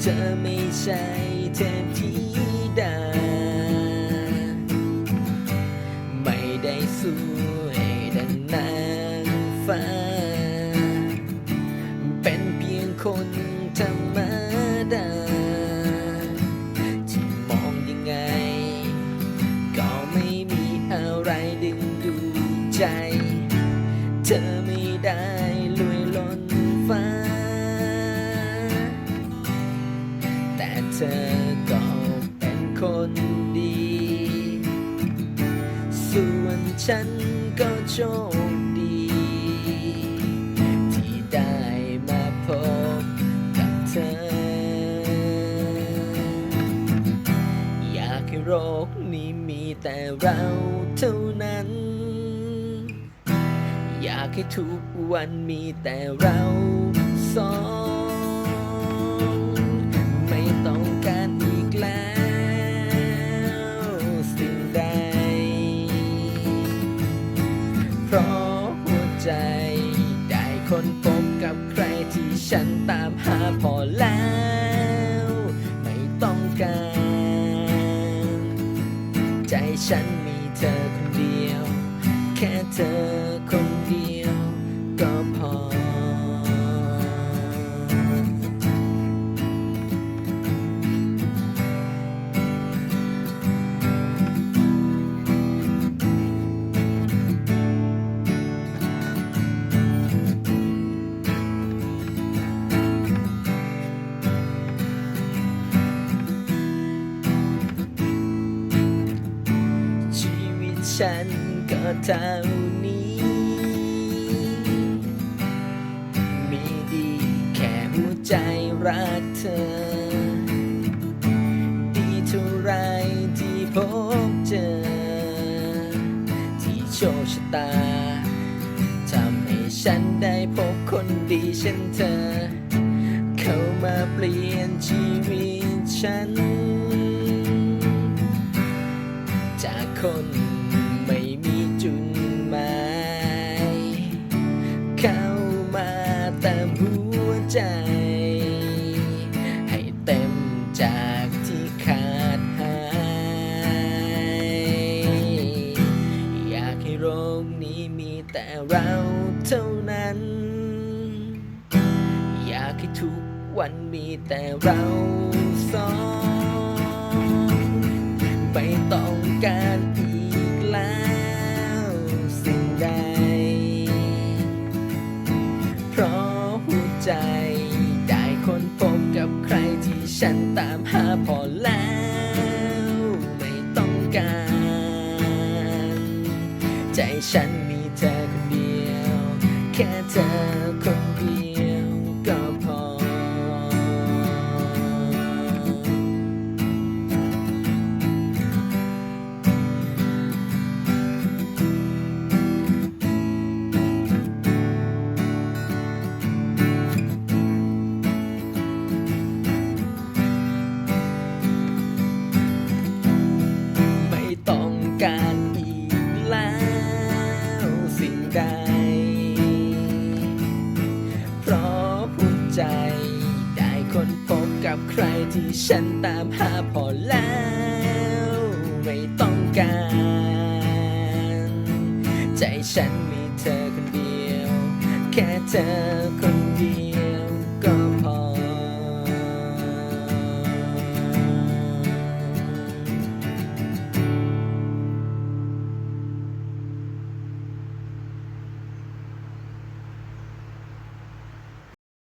เธอไม่ใช่เทพที่ เธอก็เป็นคนดี ส่วนฉันก็โชคดี ที่ได้มาพบกับเธอ อยากให้โรคนี้มีแต่เราเท่านั้น อยากให้ทุกวันมีแต่เราสอง ใจได้คนพบกับใครที่ฉันตามหาพอแล้ว ไม่ต้องการ ใจฉันมีเธอคนเดียว แค่เธอคน ฉันก็เท่านี้ มีดีแค่หัวใจรักเธอ ดีเท่าไรที่พบเจอ ที่โชคชะตาทำให้ฉันได้พบคนดีเช่นเธอ เข้ามาเปลี่ยนชีวิตฉัน จากคน แต่เราเท่านั้น อยากให้ทุกวันมีแต่เราสองไม่ต้องการอีกแล้วสิ่งใด เพราะหัวใจได้คนพบกับใครที่ฉันตามหาพอแล้วไม่ต้องการ ใจฉัน แค่ ที่ฉันตามหาพอแล้ว ไม่ต้องการ ใจฉันมีเธอคนเดียว แค่เธอคนเดียว